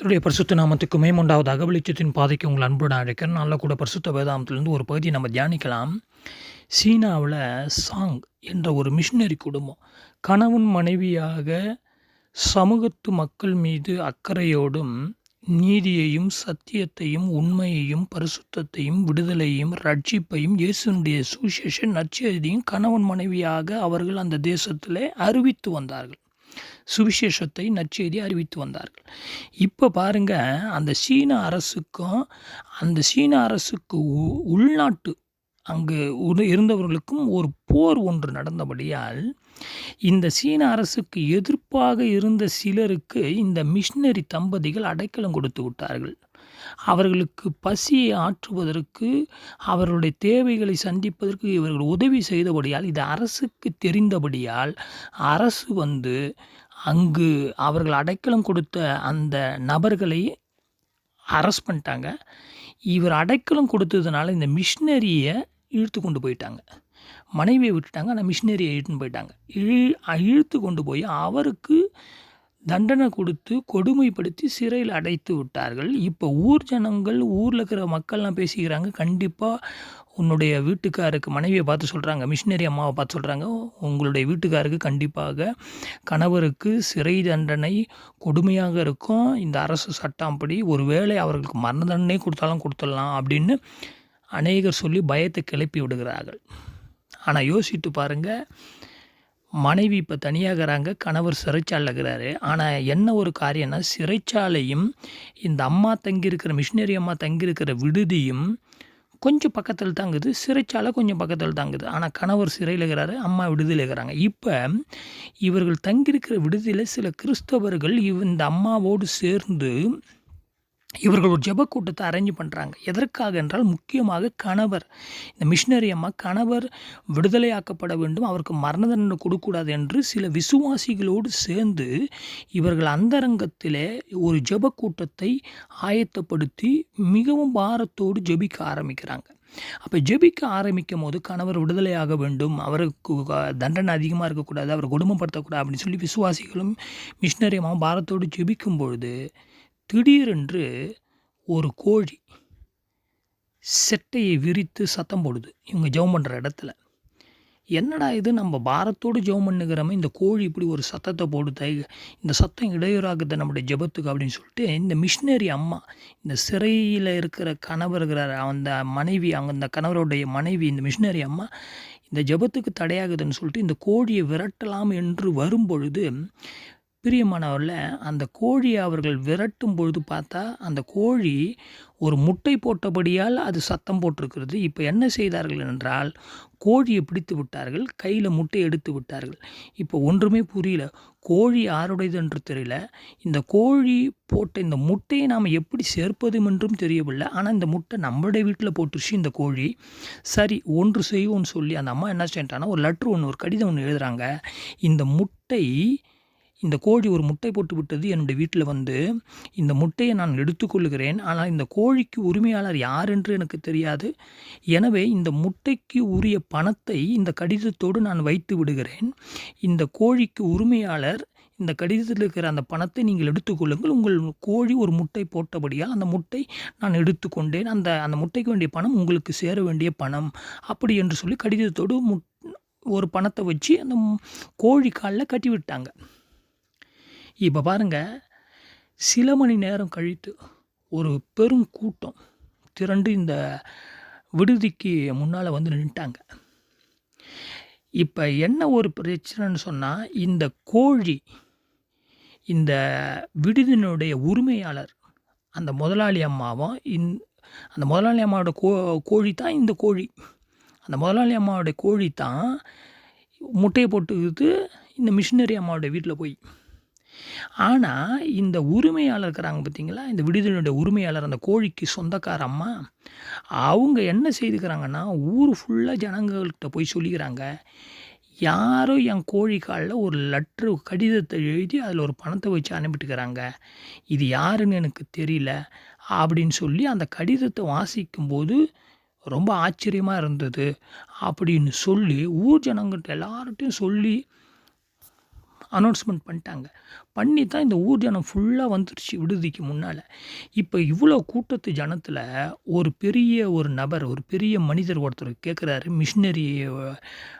தன்னுடைய பரிசுத்த நாமத்துக்கு மேமுண்டாவதாக வெளிச்சத்தின் பாதைக்கு உங்கள் அன்புடன் அழைக்கிறேன் நல்ல கூட பரிசுத்த வேதாந்தத்திலிருந்து ஒரு பகுதியை நம்ம தியானிக்கலாம். சீனாவில் சாங் என்ற ஒரு மிஷினரி குடும்பம் கணவன் மனைவியாக சமூகத்து மக்கள் மீது அக்கறையோடும் நீதியையும் சத்தியத்தையும் உண்மையையும் பரிசுத்தத்தையும் விடுதலையும் ரட்சிப்பையும் இயேசுனுடைய சுவிசேஷ நற்செய்தியும் கணவன் மனைவியாக அவர்கள் அந்த தேசத்தில் அறிவித்து வந்தார்கள். சுவிசேஷத்தை நற்செய்தி அறிவித்து வந்தார்கள். இப்போ பாருங்க அந்த சீன அரசுக்கும் அந்த சீன அரசுக்கு உ- உள்நாட்டு அங்கு இருந்தவர்களுக்கும் ஒரு போர் ஒன்று நடந்தபடியால் இந்த சீன அரசுக்கு எதிர்ப்பாக இருந்த சிலருக்கு இந்த மிஷினரி தம்பதிகள் அடைக்கலம் கொடுத்து விட்டார்கள். அவர்களுக்கு பசியை ஆற்றுவதற்கு அவர்களுடைய தேவைகளை சந்திப்பதற்கு இவர்கள் உதவி செய்தபடியால் இது அரசுக்கு தெரிந்தபடியால் அரசு வந்து அங்கு அவர்கள் அடைக்கலம் கொடுத்த அந்த நபர்களை அரெஸ்ட் பண்ணிட்டாங்க. இவர் அடைக்கலம் கொடுத்ததுனால இந்த மிஷினரியை இழுத்து கொண்டு போயிட்டாங்க. மனைவியை விட்டுட்டாங்க ஆனால் மிஷினரியை இழுத்துன்னு போயிட்டாங்க. இழு இழுத்து கொண்டு போய் அவருக்கு தண்டனை கொடுத்து கொடுமைப்படுத்தி சிறையில் அடைத்து விட்டார்கள். இப்போ ஊர் ஜனங்கள் ஊரில் இருக்கிற மக்கள்லாம் பேசிக்கிறாங்க. கண்டிப்பாக உன்னுடைய வீட்டுக்காருக்கு மனைவியை பார்த்து சொல்கிறாங்க மிஷினரி அம்மாவை பார்த்து சொல்கிறாங்க உங்களுடைய வீட்டுக்காருக்கு கண்டிப்பாக கணவருக்கு சிறை தண்டனை கொடுமையாக இருக்கும். இந்த அரசு சட்டம்படி ஒருவேளை அவர்களுக்கு மரண தண்டனை கொடுத்தாலும் கொடுத்துடலாம் அப்படின்னு அநேகர் சொல்லி பயத்தை கிளப்பி விடுகிறார்கள். ஆனால் யோசித்து பாருங்கள் மனைவி இப்போ தனியாகிறாங்க கணவர் சிறைச்சாலில் இருக்கிறாரு ஆனால் என்ன ஒரு காரியம்னா சிறைச்சாலையும் இந்த அம்மா தங்கியிருக்கிற மிஷினரி அம்மா தங்கியிருக்கிற விடுதியும் கொஞ்சம் பக்கத்தில் தாங்குது சிறைச்சாலை கொஞ்சம் பக்கத்தில் தாங்குது ஆனால் கணவர் சிறையில் இருக்கிறாரு அம்மா விடுதியில் இருக்கிறாங்க. இப்போ இவர்கள் தங்கியிருக்கிற விடுதியில் சில கிறிஸ்தவர்கள் இவ் இந்த அம்மாவோடு சேர்ந்து இவர்கள் ஒரு ஜெப கூட்டத்தை அரேஞ்ச் பண்ணுறாங்க எதற்காக என்றால் முக்கியமாக கணவர். இந்த மிஷினரி அம்மா கணவர் விடுதலையாக்கப்பட வேண்டும் அவருக்கு மரண தண்டனை கொடுக்கக்கூடாது என்று சில விசுவாசிகளோடு சேர்ந்து இவர்கள் அந்தரங்கத்தில் ஒரு ஜெப கூட்டத்தை ஆயத்தப்படுத்தி மிகவும் பாரத்தோடு ஜெபிக்க ஆரம்பிக்கிறாங்க. அப்போ ஜெபிக்க ஆரம்பிக்கும் போது கணவர் விடுதலையாக வேண்டும் அவருக்கு தண்டனை அதிகமாக இருக்கக்கூடாது அவர் குடும்பப்படுத்தக்கூடாது அப்படின்னு சொல்லி விசுவாசிகளும் மிஷினரி பாரத்தோடு ஜெபிக்கும் பொழுது திடீரென்று ஒரு கோழி செட்டையை விரித்து சத்தம் போடுது. இவங்க ஜெபம் பண்ணுற இடத்துல. என்னடா இது? நம்ம பாரத்தோடு ஜெபம் பண்ணுகிறோமே இந்த கோழி இப்படி ஒரு சத்தத்தை போடுது இந்த சத்தம் இடையூறாகுது நம்முடைய ஜெபத்துக்கு அப்படின்னு சொல்லிட்டு இந்த மிஷினரி அம்மா இந்த சிறையில் இருக்கிற கணவர் அந்த மனைவி அவங்க இந்த கணவருடைய மனைவி இந்த மிஷினரி அம்மா இந்த ஜெபத்துக்கு தடையாகுதுன்னு சொல்லிட்டு இந்த கோழியை விரட்டலாம் என்று வரும்பொழுது பிரியமானவரில் அந்த கோழியை அவர்கள் விரட்டும் பொழுது பார்த்தா அந்த கோழி ஒரு முட்டை போட்டபடியால் அது சத்தம் போட்டிருக்கிறது. இப்போ என்ன செய்தார்கள் என்றால் கோழியை பிடித்து விட்டார்கள் கையில் முட்டை எடுத்து விட்டார்கள். இப்போ ஒன்றுமே புரியல. கோழி யாருடையது என்று தெரியல. இந்த கோழி போட்ட இந்த முட்டையை நாம் எப்படி சேர்ப்பதும் என்றும் தெரியவில்லை. ஆனால் இந்த முட்டை நம்மளுடைய வீட்டில் போட்டுருச்சு இந்த கோழி. சரி ஒன்று செய்வோம்னு சொல்லி அந்த அம்மா என்ன செஞ்சிட்டாங்கன்னா ஒரு லெட்ரு ஒன்று ஒரு கடிதம் ஒன்று எழுதுகிறாங்க இந்த முட்டை இந்த கோழி ஒரு முட்டை போட்டு விட்டது என்னுடைய வீட்டில் வந்து. இந்த முட்டையை நான் எடுத்துக்கொள்கிறேன். ஆனால் இந்த கோழிக்கு உரிமையாளர் யார் என்று எனக்கு தெரியாது. எனவே இந்த முட்டைக்கு உரிய பணத்தை இந்த கடிதத்தோடு நான் வைத்து விடுகிறேன். இந்த கோழிக்கு உரிமையாளர் இந்த கடிதத்தில் இருக்கிற அந்த பணத்தை நீங்கள் எடுத்துக்கொள்ளுங்கள். உங்கள் கோழி ஒரு முட்டை போட்டபடியால் அந்த முட்டை நான் எடுத்துக்கொண்டேன். அந்த அந்த முட்டைக்கு வேண்டிய பணம் உங்களுக்கு சேர வேண்டிய பணம். அப்படி என்று சொல்லி கடிதத்தோடு முட் ஒரு பணத்தை வச்சு அந்த கோழி காலில் கட்டி விட்டாங்க இப்போ பாருங்கள் சில மணி நேரம் கழித்து ஒரு பெரும் கூட்டம் திரண்டு இந்த விடுதிக்கு முன்னால் வந்து நின்ட்டாங்க இப்போ என்ன ஒரு பிரச்சனைன்னு சொன்னால் இந்த கோழி இந்த விடுதியினுடைய உரிமையாளர் அந்த முதலாளி அம்மாவும் இந் அந்த முதலாளி அம்மாவோட கோ கோழி தான் இந்த கோழி. அந்த முதலாளி அம்மாவோட கோழி தான் முட்டையை போட்டுக்கிட்டு இந்த மிஷினரி அம்மாவோட வீட்டில் போய் ஆனால் இந்த உரிமையாளர் இருக்கிறாங்க பார்த்தீங்களா இந்த விடுதலையுடைய உரிமையாளர் அந்த கோழிக்கு சொந்தக்கார அம்மா அவங்க என்ன செய்துக்கிறாங்கன்னா ஊர் ஃபுல்லாக ஜனங்கள்கிட்ட போய் சொல்லிக்கிறாங்க. யாரோ என் கோழி காலில் ஒரு லெட்ரு கடிதத்தை எழுதி அதில் ஒரு பணத்தை வச்சு அனுப்பிட்டுக்கிறாங்க. இது யாருன்னு எனக்கு தெரியல அப்படின்னு சொல்லி அந்த கடிதத்தை வாசிக்கும்போது ரொம்ப ஆச்சரியமாக இருந்தது. அப்படின்னு சொல்லி ஊர் ஜனங்கிட்ட எல்லார்ட்டையும் சொல்லி அனௌன்ஸ்மெண்ட் பண்ணிட்டாங்க. பண்ணி தான் இந்த ஊர் ஜனம் ஃபுல்லாக வந்துருச்சு விடுதிக்கு முன்னால். இப்போ இவ்வளோ கூட்டத்து ஜனத்தில் ஒரு பெரிய ஒரு நபர் ஒரு பெரிய மனிதர் ஒருத்தர் கேட்குறாரு மிஷினரி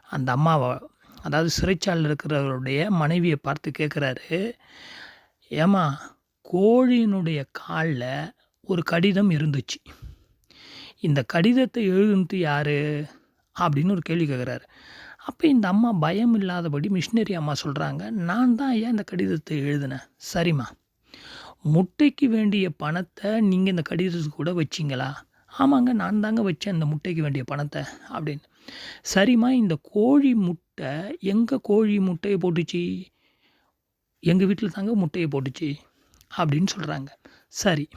அந்த அம்மாவை அதாவது சிறைச்சாலில் இருக்கிறவருடைய மனைவியை பார்த்து கேட்குறாரு ஏம்மா கோழியினுடைய காலில் ஒரு கடிதம் இருந்துச்சு. இந்த கடிதத்தை எழுதுனது யார்? அப்படின்னு ஒரு கேள்வி கேட்குறாரு அப்போ இந்த அம்மா பயம் இல்லாதபடி மிஷினரி அம்மா சொல்கிறாங்க நான் தான் ஐயா இந்த கடிதத்தை எழுதினேன். சரிம்மா. முட்டைக்கு வேண்டிய பணத்தை நீங்கள் இந்த கடிதத்துக்கு கூட வச்சிங்களா? ஆமாங்க நான் தாங்க வச்சேன் இந்த முட்டைக்கு வேண்டிய பணத்தை. அப்படின்னு. சரிம்மா இந்த கோழி முட்டை எங்கள் கோழி முட்டையை போட்டுச்சு? எங்கள் வீட்டில் தாங்க முட்டையை போட்டுச்சு. அப்படின்னு சொல்கிறாங்க சரி.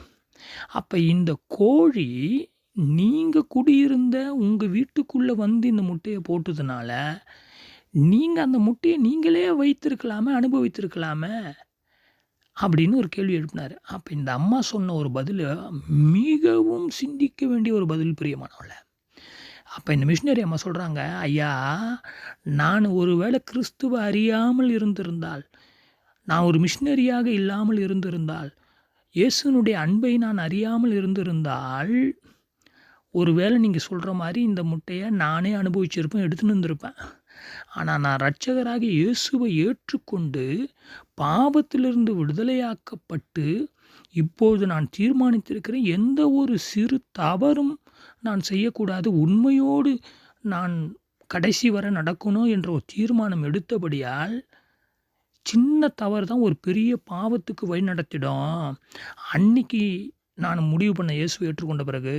அப்போ இந்த கோழி நீங்கள் குடியிருந்த உங்கள் வீட்டுக்குள்ளே வந்து இந்த முட்டையை போட்டதுனால நீங்கள் அந்த முட்டையை நீங்களே வைத்திருக்கலாமே அனுபவித்திருக்கலாமே? அப்படின்னு ஒரு கேள்வி எழுப்பினார். அப்போ இந்த அம்மா சொன்ன ஒரு பதில் மிகவும் சிந்திக்க வேண்டிய ஒரு பதில் பிரியமானவள. அப்போ இந்த மிஷினரி அம்மா சொல்கிறாங்க ஐயா நான் ஒருவேளை கிறிஸ்துவ அறியாமல் இருந்திருந்தால் நான் ஒரு மிஷினரியாக இல்லாமல் இருந்திருந்தால் இயேசுனுடைய அன்பை நான் அறியாமல் இருந்திருந்தால் ஒருவேளை நீங்கள் சொல்கிற மாதிரி இந்த முட்டையை நானே அனுபவிச்சிருப்பேன் எடுத்துன்னு வந்திருப்பேன். ஆனால் நான் இரட்சகராக இயேசுவை ஏற்றுக்கொண்டு பாவத்திலிருந்து விடுதலையாக்கப்பட்டு இப்போது நான் தீர்மானித்திருக்கிறேன். எந்த ஒரு சிறு தவறும் நான் செய்யக்கூடாது. உண்மையோடு நான் கடைசி வரை நடக்கணும் என்ற ஒரு தீர்மானம் எடுத்தபடியால் சின்ன தவறு தான் ஒரு பெரிய பாவத்துக்கு வழி நடத்திடும் அன்னைக்கு நான் முடிவு பண்ண இயேசு ஏற்றுக்கொண்ட பிறகு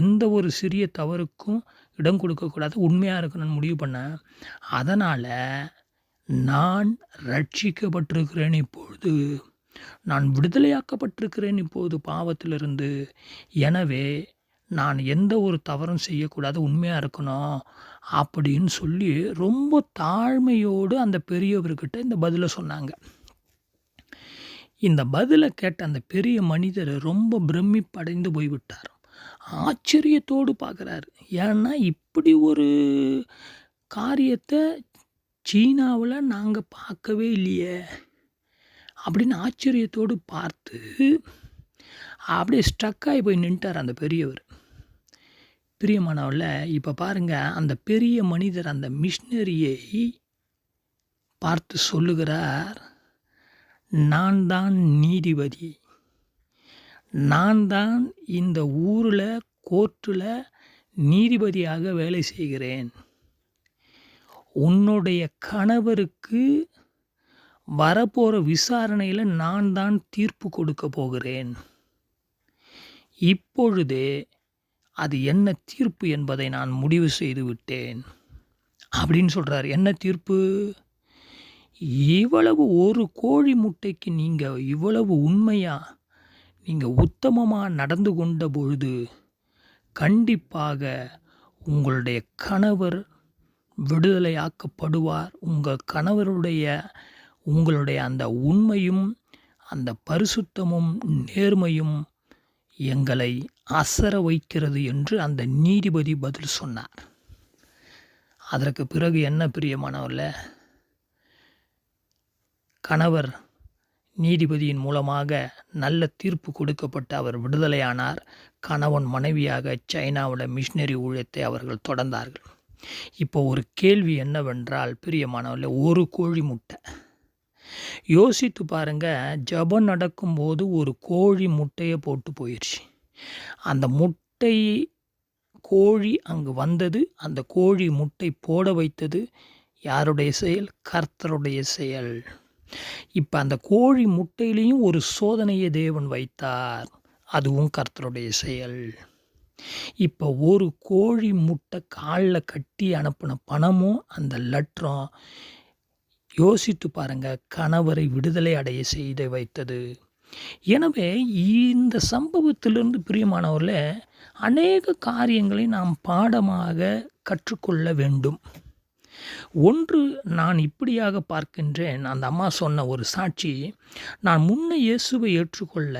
எந்த ஒரு சிறிய தவறுக்கும் இடம் கொடுக்கக்கூடாது உண்மையாக இருக்கணும்னு முடிவு பண்ணேன். அதனால் நான் ரட்சிக்கப்பட்டிருக்கிறேன் இப்பொழுது. நான் விடுதலையாக்கப்பட்டிருக்கிறேன் இப்போது பாவத்திலிருந்து. எனவே நான் எந்த ஒரு தவறும் செய்யக்கூடாது உண்மையாக இருக்கணும் அப்படின்னு சொல்லி ரொம்ப தாழ்மையோடு அந்த பெரியவர்கிட்ட இந்த பதிலை சொன்னாங்க. இந்த பதிலை கேட்ட அந்த பெரிய மனிதர் ரொம்ப பிரமிப்படைந்து போய்விட்டார். ஆச்சரியத்தோடு பார்க்குறாரு. ஏன்னா இப்படி ஒரு காரியத்தை சீனாவில் நாங்கள் பார்க்கவே இல்லையே. அப்படின்னு ஆச்சரியத்தோடு பார்த்து அப்படியே ஸ்ட்ரக்காகி போய் நின்ட்டார் அந்த பெரியவர். பிரியமானவில் இப்போ பாருங்கள் அந்த பெரிய மனிதர் அந்த மிஷினரியை பார்த்து சொல்லுகிறார். நான் தான் நீதிபதி. நான் தான் இந்த ஊரில் கோர்ட்டில் நீதிபதியாக வேலை செய்கிறேன். உன்னுடைய கணவருக்கு வரப்போகிற விசாரணையில் நான் தான் தீர்ப்பு கொடுக்க போகிறேன். இப்பொழுதே அது என்ன தீர்ப்பு என்பதை நான் முடிவு செய்து விட்டேன். அப்படின்னு சொல்கிறார் என்ன தீர்ப்பு? இவ்வளவு ஒரு கோழி முட்டைக்கு நீங்கள் இவ்வளவு உண்மையாக நீங்கள் உத்தமமாக நடந்து கொண்ட பொழுது கண்டிப்பாக உங்களுடைய கணவர் விடுதலையாக்கப்படுவார். உங்கள் கணவருடைய உங்களுடைய அந்த உண்மையும் அந்த பரிசுத்தமும் நேர்மையும் எங்களை அசர வைக்கிறது என்று அந்த நீதிபதி பதில் சொன்னார். அதற்கு பிறகு என்ன பிரியமானவர்ல கணவர் நீதிபதியின் மூலமாக நல்ல தீர்ப்பு கொடுக்கப்பட்டு அவர் விடுதலையானார். கணவன் மனைவியாக சைனாவோட மிஷினரி ஊழியத்தை அவர்கள் தொடர்ந்தார்கள். இப்போ ஒரு கேள்வி என்னவென்றால் பிரியமானவர்கள ஒரு கோழி முட்டை. யோசித்து பாருங்க ஜபம் நடக்கும்போது ஒரு கோழி முட்டையை போட்டு போயிடுச்சு அந்த முட்டை கோழி அங்கு வந்தது அந்த கோழி முட்டை போட வைத்தது. யாருடைய செயல்? கர்த்தருடைய செயல். இப்போ அந்த கோழி முட்டையிலையும் ஒரு சோதனையை தேவன் வைத்தார். அதுவும் கர்த்தருடைய செயல். இப்போ ஒரு கோழி முட்டை காலில் கட்டி அனுப்பின பணமும் அந்த லட்ரம் யோசித்து பாருங்க கணவரை விடுதலை அடைய செய்து வைத்தது. எனவே இந்த சம்பவத்திலிருந்து பிரியமானவர்களே அநேக காரியங்களை நாம் பாடமாக கற்றுக்கொள்ள வேண்டும். ஒன்று நான் இப்படியாக பார்க்கின்றேன். அந்த அம்மா சொன்ன ஒரு சாட்சி நான் முன்ன இயேசுவை ஏற்றுக்கொள்ள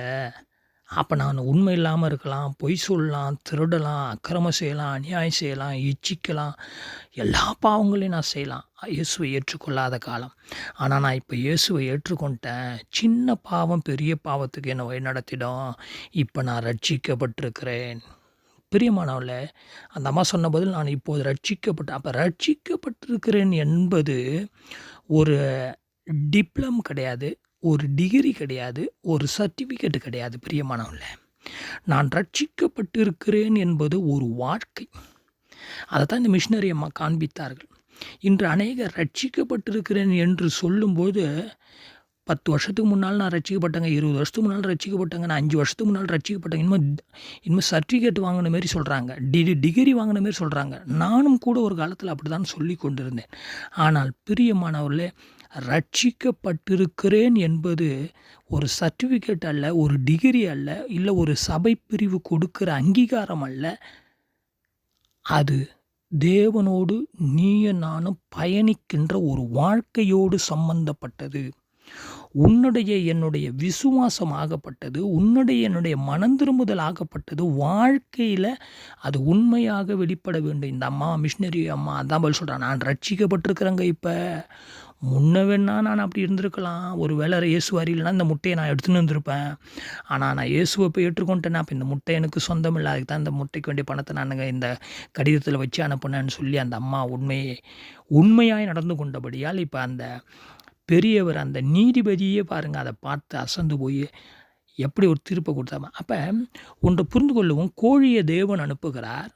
அப்போ நான் உண்மை இல்லாமல் இருக்கலாம் பொய் சொல்லலாம் திருடலாம் அக்கிரமம் செய்யலாம் அநியாயம் செய்யலாம் இச்சிக்கலாம் எல்லா பாவங்களையும் நான் செய்யலாம். இயேசுவை ஏற்றுக்கொள்ளாத காலம். ஆனால் நான் இப்போ இயேசுவை ஏற்றுக்கொண்டேன். சின்ன பாவம் பெரிய பாவத்துக்கு என்னை வழி நடத்திடும் இப்போ நான் ரட்சிக்கப்பட்டிருக்கிறேன். பிரியமானவள அந்த அம்மா சொன்ன பதில் நான் இப்போது ரட்சிக்கப்பட்டேன் அப்போ ரட்சிக்கப்பட்டிருக்கிறேன் என்பது ஒரு டிப்ளம் கிடையாது ஒரு டிகிரி கிடையாது ஒரு சர்டிஃபிகேட் கிடையாது பிரியமானவள. நான் ரட்சிக்கப்பட்டிருக்கிறேன் என்பது ஒரு வாழ்க்கை. அதை தான் இந்த மிஷினரி அம்மா காண்பித்தார்கள். இன்று அநேகர் ரட்சிக்கப்பட்டிருக்கிறேன் என்று சொல்லும்போது பத்து வருஷத்துக்கு முன்னால் நான் ரசிக்கப்பட்டேங்க இருபது வருஷத்துக்கு முன்னால் ரசிக்கப்பட்டேங்க நான் அஞ்சு வருஷத்துக்கு முன்னால் ரசிக்கப்பட்டேங்க. இன்னும் இன்னும் சர்டிஃபிகேட் வாங்கின மாரி சொல்கிறாங்க டி டிகிரி வாங்கின மாரி சொல்கிறாங்க நானும் கூட ஒரு காலத்தில் அப்படி தான் சொல்லி கொண்டிருந்தேன். ஆனால் பிரியமானவர்களே ரட்சிக்கப்பட்டிருக்கிறேன் என்பது ஒரு சர்டிஃபிகேட் அல்ல ஒரு டிகிரி அல்ல இல்லை ஒரு சபை பிரிவு கொடுக்கிற அங்கீகாரம் அல்ல. அது தேவனோடு நீயும் நானும் பயணிக்கின்ற ஒரு வாழ்க்கையோடு சம்பந்தப்பட்டது. உன்னுடைய என்னுடைய விசுவாசம் ஆகப்பட்டது உன்னுடைய என்னுடைய மனம் திரும்புதல் ஆகப்பட்டது வாழ்க்கையில் அது உண்மையாக வெளிப்பட வேண்டும். இந்த அம்மா மிஷினரி அம்மா அதான் பதில் சொல்கிறேன் நான் ரட்சிக்கப்பட்டிருக்கிறேங்க இப்போ. முன்ன வேணா நான் அப்படி இருந்திருக்கலாம். ஒரு வேளை இயேசு அறியில்னா இந்த முட்டையை நான் எடுத்துன்னு வந்திருப்பேன் ஆனால் நான் இயேசுவை போய் ஏற்றுக்கொண்டேன்னா அப்போ இந்த முட்டை எனக்கு சொந்தம் இல்லை. அதுக்கு தான் இந்த முட்டைக்கு வேண்டிய பணத்தை நானுங்க இந்த கடிதத்தில் வச்சு அனுப்புனேன்னு சொல்லி அந்த அம்மா உண்மையை உண்மையாய் நடந்து கொண்டபடியால் இப்போ அந்த பெரியவர் அந்த நீதிபதியே பாருங்கள் அதை பார்த்து அசந்து போய் எப்படி ஒரு தீர்ப்பை கொடுத்தாம அப்போ ஒன்றை புரிந்து கொள்ளவும். கோழியை தேவன் அனுப்புகிறார்.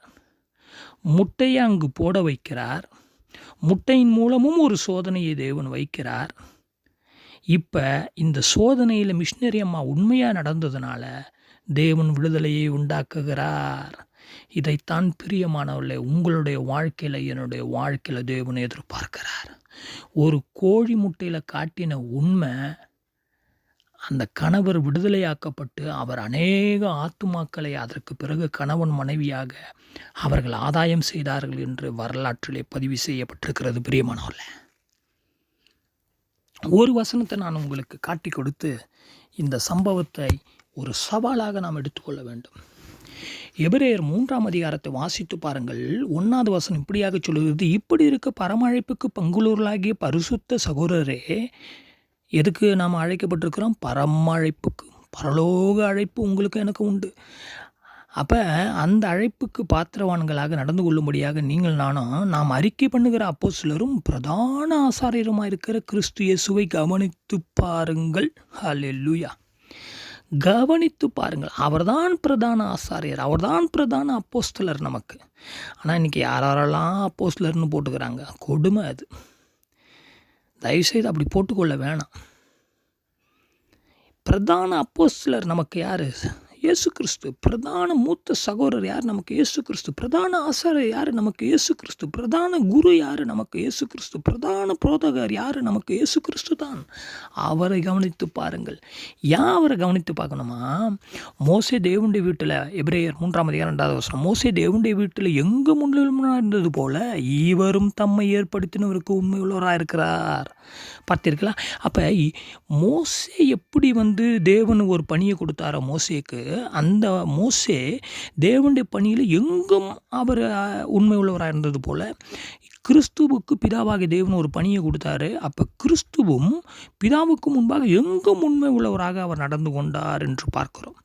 முட்டையை அங்கு போட வைக்கிறார். முட்டையின் மூலமும் ஒரு சோதனையை தேவன் வைக்கிறார். இப்போ இந்த சோதனையில் மிஷினரி அம்மா உண்மையாக நடந்ததுனால தேவன் விடுதலையை உண்டாக்குகிறார். இதைத்தான் பிரியமானவர்களே உங்களுடைய வாழ்க்கையில் என்னுடைய வாழ்க்கையில் தேவன் எதிர்பார்க்கிறார். ஒரு கோழி முட்டையில் காட்டின உண்மை அந்த கணவர் விடுதலையாக்கப்பட்டு அவர் அநேக ஆத்துமாக்களை அதற்கு பிறகு கணவன் மனைவியாக அவர்கள் ஆதாயம் செய்தார்கள் என்று வரலாற்றிலே பதிவு செய்யப்பட்டிருக்கிறது பிரியமானவர்களே. ஒரு வசனத்தை நான் உங்களுக்கு காட்டி கொடுத்து இந்த சம்பவத்தை ஒரு சவாலாக நாம் எடுத்துக்கொள்ள வேண்டும். எபிரேயர் மூன்றாம் அதிகாரத்தை வாசித்து பாருங்கள். ஒன்றாவது வசனம் இப்படியாக சொல்லுகிறது. இப்படி இருக்க பரமழைப்புக்கு பங்குலூர்களாகிய பரிசுத்த சகோதரரே எதுக்கு நாம் அழைக்கப்பட்டிருக்கிறோம்? பரமழைப்புக்கு பரலோக அழைப்பு உங்களுக்கு எனக்கு உண்டு. அப்போ அந்த அழைப்புக்கு பாத்திரவான்களாக நடந்து கொள்ளும்படியாக நீங்கள் நானும் நாம் அறிக்கை பண்ணுகிற அப்போ சிலரும் பிரதான ஆசாரியருமாக இருக்கிற கிறிஸ்து இயேசுவை கவனித்து பாருங்கள். ஹலெல்லுயா கவனித்து பாருங்கள். அவர்தான் பிரதான ஆசாரியர் அவர்தான் பிரதான அப்போஸ்தலர் நமக்கு. ஆனால் இன்றைக்கி யார் யாரெல்லாம் அப்போஸ்தலர்னு போட்டுக்கிறாங்க? கொடுமை அது. தயவுசெய்து அப்படி போட்டுக்கொள்ள வேணாம். பிரதான அப்போஸ்தலர் நமக்கு யார்? இயேசு கிறிஸ்து பிரதான மூத்த சகோதரர் யார்? நமக்கு இயேசு கிறிஸ்து பிரதான ஆசாரர் யார்? நமக்கு இயேசு கிறிஸ்து பிரதான குரு யார்? நமக்கு இயேசு கிறிஸ்து பிரதான புரோதகர் யார்? நமக்கு இயேசு கிறிஸ்து தான். அவரை கவனித்து பாருங்கள். ஏன் அவரை கவனித்து பார்க்கணுமா? மோசே தேவனுடைய வீட்டில் எப்ரேயர் மூன்றாம் அதிகாரம் ரெண்டாவது வருஷம் மோசே தேவனுடைய வீட்டில் எங்கு முன்னிலுமா இருந்தது போல இவரும் தம்மை ஏற்படுத்தினவருக்கு உண்மையுள்ளவராக இருக்கிறார். பார்த்திருக்கலாம் அப்போ மோசே எப்படி வந்து தேவன் ஒரு பணியை கொடுத்தாரோ மோசேக்கு அந்த மோசே தேவனுடைய பணியில் எங்கும் அவர் உண்மை உள்ளவராக இருந்தது போல் கிறிஸ்துவுக்கு பிதாவாகிய தேவன் ஒரு பணியை கொடுத்தாரு. அப்போ கிறிஸ்துவும் பிதாவுக்கு முன்பாக எங்கும் உண்மை உள்ளவராக அவர் நடந்து கொண்டார் என்று பார்க்கிறோம்.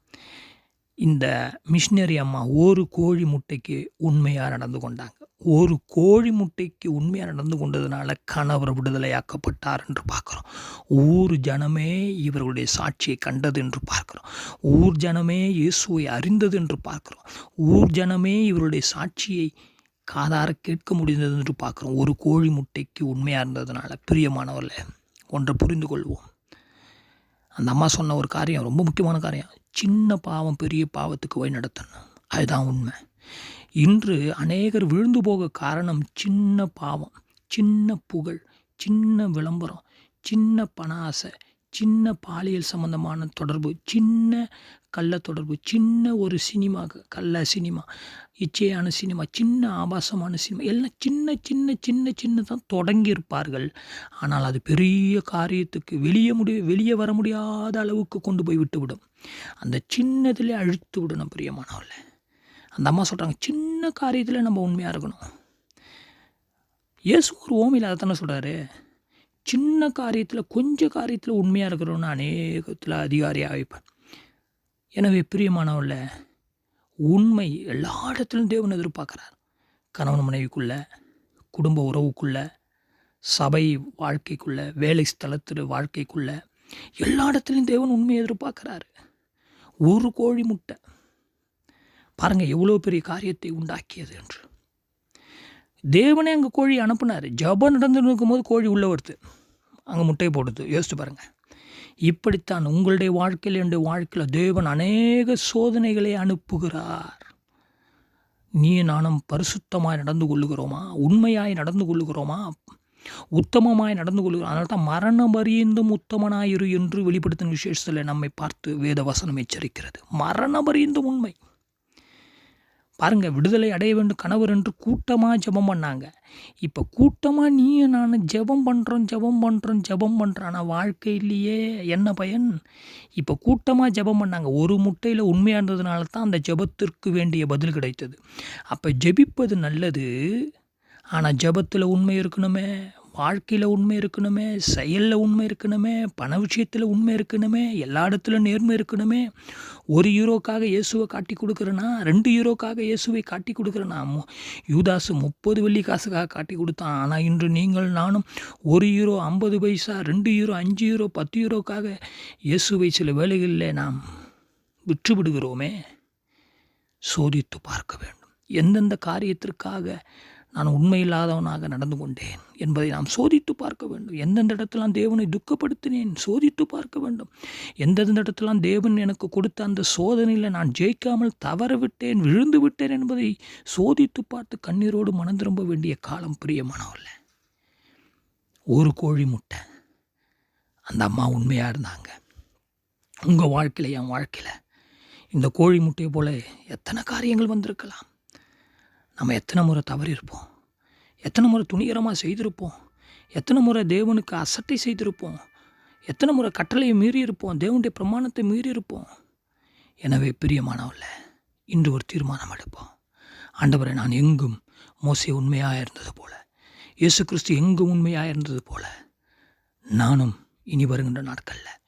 இந்த மிஷினரி அம்மா ஒரு கோழி முட்டைக்கு உண்மையாக நடந்து கொண்டாங்க. ஒரு கோழி முட்டைக்கு உண்மையாக நடந்து கொண்டதுனால கணவர் விடுதலையாக்கப்பட்டார் என்று பார்க்குறோம். ஊர் ஜனமே இவர்களுடைய சாட்சியை கண்டது என்று பார்க்குறோம். ஊர் ஜனமே இயேசுவை அறிந்தது என்று பார்க்குறோம். ஊர் ஜனமே இவருடைய சாட்சியை காதார கேட்க முடிந்தது என்று பார்க்குறோம். ஒரு கோழி முட்டைக்கு உண்மையாக இருந்ததுனால பிரியமானவரில் ஒன்றை புரிந்து கொள்வோம். அந்த அம்மா சொன்ன ஒரு காரியம் ரொம்ப முக்கியமான காரியம். சின்ன பாவம் பெரிய பாவத்துக்கு வழி நடத்தணும் அதுதான் உண்மை. இன்று அநேகர் விழுந்து போக காரணம் சின்ன பாவம் சின்ன புகழ் சின்ன விளம்பரம் சின்ன பண ஆசை சின்ன பாலியல் சம்பந்தமான தொடர்பு சின்ன கள்ள தொடர்பு சின்ன ஒரு சினிமா கள்ள சினிமா இச்சையான சினிமா சின்ன ஆபாசமான சினிமா எல்லாம் சின்ன சின்ன சின்ன சின்ன தான் தொடங்கியிருப்பார்கள். ஆனால் அது பெரிய காரியத்துக்கு வெளியே முடிய வெளியே வர முடியாத அளவுக்கு கொண்டு போய் விட்டுவிடும். அந்த சின்னதிலே அழுத்து விடணும் பிரியமானவர்கள. அந்த அம்மா சொல்கிறாங்க சின்ன காரியத்தில் நம்ம உண்மையாக இருக்கணும். இயேசு ஒரு ஓமையில் அதை தானே சொல்கிறாரு சின்ன காரியத்தில் கொஞ்சம் காரியத்தில் உண்மையாக இருக்கிறோன்னு அநேகத்தில் அதிகாரியாக வைப்பேன் எனவே பிரியமானவில் உண்மை எல்லா இடத்துலையும் தேவன் எதிர்பார்க்குறார். கணவன் மனைவிக்குள்ள குடும்ப உறவுக்குள்ள சபை வாழ்க்கைக்குள்ள வேலை ஸ்தலத்து வாழ்க்கைக்குள்ள எல்லா இடத்துலையும் தேவன் உண்மையை எதிர்பார்க்குறாரு. ஒரு கோழி முட்டை. பாருங்கள் எவ்வளோ பெரிய காரியத்தை உண்டாக்கியது என்று. தேவனே அங்கே கோழி அனுப்புனார். ஜபம் நடந்து இருக்கும்போது கோழி உள்ளே வருது. அங்கே முட்டை போடுது. யோசிச்சு பாருங்கள் இப்படித்தான் உங்களுடைய வாழ்க்கையில் என்னுடைய வாழ்க்கையில் தேவன் அநேக சோதனைகளை அனுப்புகிறார். நீ நானும் பரிசுத்தமாய் நடந்து கொள்ளுகிறோமா? உண்மையாய் நடந்து கொள்ளுகிறோமா? உத்தமமாய் நடந்து கொள்கிறோம் அதனால தான் மரணம் பரியந்தும் உத்தமனாயிரு என்று வெளிப்படுத்தும் விசேஷத்தில் நம்மை பார்த்து வேத வசனம் எச்சரிக்கிறது. மரணம் அறிந்தும் உண்மை. பாருங்கள் விடுதலை அடைய வேண்டும் கணவர் என்று கூட்டமாக ஜெபம் பண்ணாங்க. இப்போ கூட்டமாக நீயும் நான் ஜெபம் பண்ணுறோம் ஜெபம் பண்ணுறோம் ஜெபம் பண்ணுறோம் ஆனால் வாழ்க்கையிலேயே என்ன பயன்? இப்போ கூட்டமாக ஜெபம் பண்ணாங்க. ஒரு முட்டையில் உண்மையாக இருந்ததுனால தான் அந்த ஜெபத்திற்கு வேண்டிய பதில் கிடைத்தது. அப்போ ஜெபிப்பது நல்லது ஆனால் ஜெபத்தில் உண்மை இருக்கணுமே. வாழ்க்கையில் உண்மை இருக்கணுமே செயலில் உண்மை இருக்கணுமே பண விஷயத்தில் உண்மை இருக்கணுமே எல்லா இடத்துல நேர்மை இருக்கணுமே. ஒரு யூரோக்காக இயேசுவை காட்டி கொடுக்குறேன்னா ரெண்டு யூரோக்காக இயேசுவை காட்டி கொடுக்குறேன்னா மு- யூதாசு முப்பது வெள்ளி காசுக்காக காட்டி கொடுத்தான். ஆனால் இன்று நீங்கள் நானும் ஒரு யூரோ ஐம்பது பைசா ரெண்டு யூரோ அஞ்சு யூரோ பத்து யூரோக்காக இயேசுவை சில வேலைகளில் நாம் விற்றுவிடுகிறோமே. சோதித்து பார்க்க வேண்டும். எந்தெந்த காரியத்திற்காக நான் உண்மையில்லாதவனாக நடந்து கொண்டேன் என்பதை நாம் சோதித்து பார்க்க வேண்டும். எந்தெந்த இடத்துலாம் தேவனை துக்கப்படுத்தினேன் சோதித்து பார்க்க வேண்டும். எந்தெந்த இடத்துலாம் தேவன் எனக்கு கொடுத்த அந்த சோதனையில் நான் ஜெயிக்காமல் தவற விட்டேன் விழுந்து விட்டேன் என்பதை சோதித்து பார்த்து கண்ணீரோடு மனம் திரும்ப வேண்டிய காலம் பிரியமானவல்ல ஒரு கோழி முட்டை. அந்த அம்மா உண்மையாக இருந்தாங்க. உங்கள் வாழ்க்கையில் என் வாழ்க்கையில் இந்த கோழி முட்டையை போல எத்தனை காரியங்கள் வந்திருக்கலாம்? நம்ம எத்தனை முறை தவறியிருப்போம்? எத்தனை முறை துணிகரமாக செய்திருப்போம்? எத்தனை முறை தேவனுக்கு அசட்டை செய்திருப்போம்? எத்தனை முறை கட்டளையை மீறி இருப்போம் தேவனுடைய பிரமாணத்தை மீறி இருப்போம் எனவே பிரியமானவல்ல இன்று ஒரு தீர்மானம் எடுப்போம். ஆண்டவரை நான் எங்கும் மோசை உண்மையாக இருந்தது போல இயேசு கிறிஸ்து எங்கும் உண்மையாக இருந்தது போல நானும் இனி வருகின்ற நாட்களில்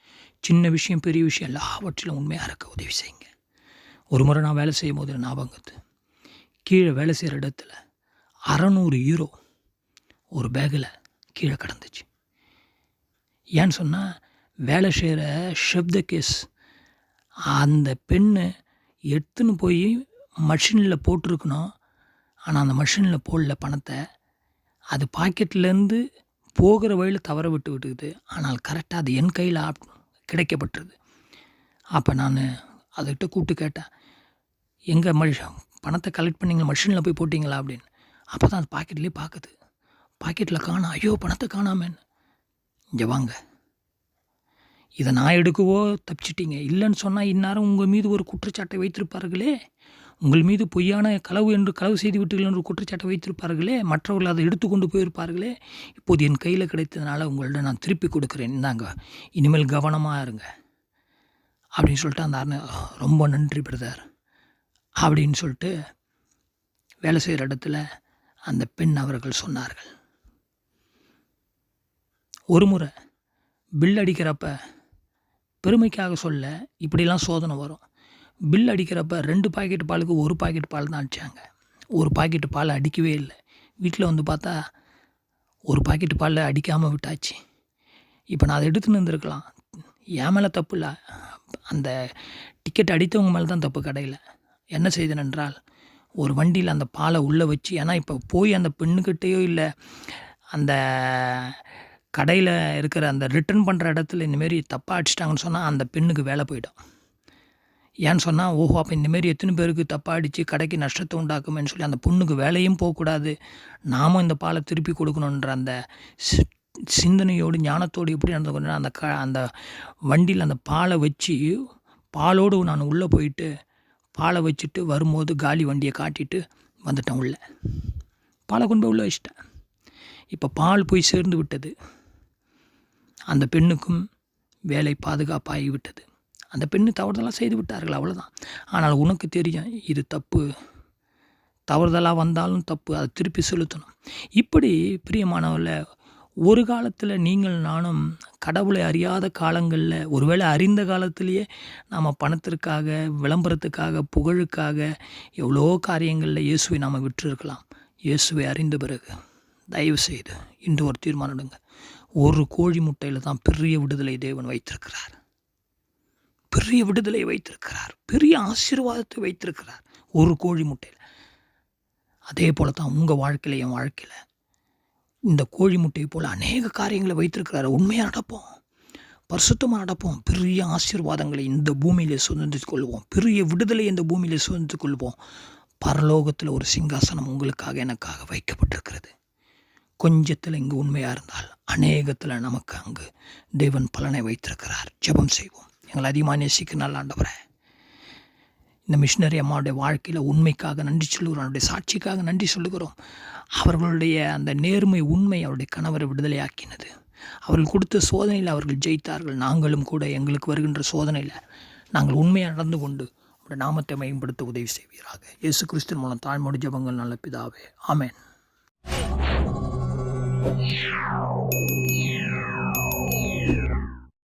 சின்ன விஷயம் பெரிய விஷயம் எல்லாவற்றிலும் உண்மையாக இருக்க உதவி செய்யுங்க. ஒரு முறை நான் வேலை செய்யும் போது ஞாபகத்து கீழே வேலை செய்கிற இடத்துல அறநூறு யூரோ ஒரு பேக்கில் கீழே கிடந்துச்சு. ஏன்னு சொன்னால் வேலை செய்கிற ஷெப்த கேஸ் அந்த பெண்ணு எடுத்துன்னு போய் மஷினில் போட்டிருக்கணும். ஆனால் அந்த மஷினில் போடல பணத்தை. அது பாக்கெட்லேருந்து போகிற வழியில் தவற விட்டு விட்டுக்குது. ஆனால் கரெக்டாக அது என் கையில் ஆப் கிடைக்கப்பட்டது அப்போ நான் அதுக்கிட்ட கூப்பிட்டு கேட்டேன் எங்கே மஷ் பணத்தை கலெக்ட் பண்ணிங்களா மிஷினில் போய் போட்டிங்களா அப்படின்னு. அப்போ தான் அது பாக்கெட்லேயே பார்க்குது பாக்கெட்டில் காணும் ஐயோ பணத்தை காணாமேன்னு. இங்கே வாங்க. இதை நான் எடுக்கவோ தப்பிச்சிட்டீங்க. இல்லைன்னு சொன்னால் இந்நேரம் உங்கள் மீது ஒரு குற்றச்சாட்டை வைத்திருப்பார்களே. உங்கள் மீது பொய்யான களவு என்று களவு செய்து விட்டீர்கள் என்று குற்றச்சாட்டை வைத்திருப்பார்களே. மற்றவர்கள் அதை எடுத்துக்கொண்டு போயிருப்பார்களே. இப்போது என் கையில் கிடைத்ததுனால உங்கள்ட்ட நான் திருப்பி கொடுக்குறேன். இந்தாங்க இனிமேல் கவனமாக இருங்க. அப்படின்னு சொல்லிட்டு அந்த அண்ணன் ரொம்ப நன்றி பிரதர் அப்படின்னு சொல்லிட்டு வேலை செய்கிற இடத்துல அந்த பெண் அவர்கள் சொன்னார்கள். ஒரு முறை பில் அடிக்கிறப்ப பெருமைக்காக சொல்ல இப்படிலாம் சோதனை வரும். பில் அடிக்கிறப்ப ரெண்டு பாக்கெட் பாலுக்கு ஒரு பாக்கெட் பால் தான் அடித்தாங்க ஒரு பாக்கெட் பால் அடிக்கவே இல்லை. வீட்டில் வந்து பார்த்தா ஒரு பாக்கெட் பால் அடிக்காமல் விட்டாச்சு. இப்போ நான் அதை எடுத்துன்னு இருந்திருக்கலாம் என் மேலே தப்பு இல்லை. அந்த டிக்கெட் அடித்தவங்க மேலே தான் தப்பு கடையில். என்ன செய்தேன் என்றால் ஒரு வண்டியில் அந்த பாலை உள்ளே வச்சு ஏன்னா இப்போ போய் அந்த பெண்ணுக்கிட்டேயோ இல்லை அந்த கடையில் இருக்கிற அந்த ரிட்டர்ன் பண்ணுற இடத்துல இந்தமாரி தப்பாக அடிச்சிட்டாங்கன்னு சொன்னால் அந்த பெண்ணுக்கு வேலை போயிடும். ஏன்னு சொன்னால் ஓஹோ அப்போ இந்தமாரி எத்தனை பேருக்கு தப்பாக அடித்து கடைக்கு நஷ்டத்தை உண்டாக்குமேன்னு சொல்லி அந்த பொண்ணுக்கு வேலையும் போகக்கூடாது. நாமும் இந்த பாலை திருப்பி கொடுக்கணுன்ற அந்த சிந்தனையோடு ஞானத்தோடு எப்படி நடந்து கொண்டு அந்த க அந்த வண்டியில் அந்த பாலை வச்சு பாலோடு நான் உள்ளே போயிட்டு பாலை வச்சுட்டு வரும்போது காலி வண்டியை காட்டிட்டு வந்துட்டேன் உள்ளே. பாலை கொண்டு போய் உள்ளே வச்சிட்டேன். இப்போ பால் போய் சேர்ந்து விட்டது. அந்த பெண்ணுக்கும் வேலை பாதுகாப்பாகி விட்டது. அந்த பெண்ணு தவறுதலாக செய்து விட்டார்கள் அவ்வளோதான் ஆனால் உனக்கு தெரியும் இது தப்பு. தவறுதலாக வந்தாலும் தப்பு. அதை திருப்பி செலுத்தணும். இப்படி பிரியமானவர்கள ஒரு காலத்தில் நீங்கள் நானும் கடவுளை அறியாத காலங்களில் ஒருவேளை அறிந்த காலத்திலேயே நாம் பணத்திற்காக விளம்பரத்துக்காக புகழுக்காக எவ்வளோ காரியங்களில் இயேசுவை நாம் விட்டுருக்கலாம். இயேசுவை அறிந்த பிறகு. தயவு செய்து இன்று ஒரு தீர்மானம் ஒரு கோழி முட்டையில் தான் பெரிய விடுதலை தேவன் வைத்திருக்கிறார். பெரிய விடுதலை வைத்திருக்கிறார். பெரிய ஆசீர்வாதத்தை வைத்திருக்கிறார். ஒரு கோழி முட்டையில். அதே போல தான் உங்கள் வாழ்க்கையில் என் வாழ்க்கையில். இந்த கோழி முட்டையை போல் அநேக காரியங்களை வைத்திருக்கிறார். உண்மையாக நடப்போம். பரிசுத்தமாக நடப்போம். பெரிய ஆசீர்வாதங்களை இந்த பூமியிலே சுதந்திரித்துக் கொள்வோம். பெரிய விடுதலை இந்த பூமியிலே சுதந்திரித்துக் கொள்வோம். பரலோகத்தில் ஒரு சிங்காசனம் உங்களுக்காக எனக்காக வைக்கப்பட்டிருக்கிறது. கொஞ்சத்தில் இங்கு உண்மையாக இருந்தால் அநேகத்தில் நமக்கு அங்கு தேவன் பலனை வைத்திருக்கிறார். ஜெபம் செய்வோம். எங்களை அதிகமாக நேசிக்க நல்ல ஆண்டவரே. இந்த மிஷினரி அம்மாவுடைய வாழ்க்கையில் உண்மைக்காக நன்றி சொல்லுகிறோம் அவருடைய சாட்சிக்காக நன்றி சொல்லுகிறோம். அவர்களுடைய அந்த நேர்மை உண்மை அவருடைய கணவரை விடுதலையாக்கினது. அவர்கள் கொடுத்த சோதனையில் அவர்கள் ஜெயித்தார்கள். நாங்களும் கூட எங்களுக்கு வருகின்ற சோதனையில் நாங்கள் உண்மையாக நடந்து கொண்டு அவருடைய நாமத்தை மேம்படுத்த உதவி செய்வீராக. இயேசு கிறிஸ்தின் மூலம் தாழ்மொழி ஜபங்கள் நல்ல பிதாவே. ஆமென்.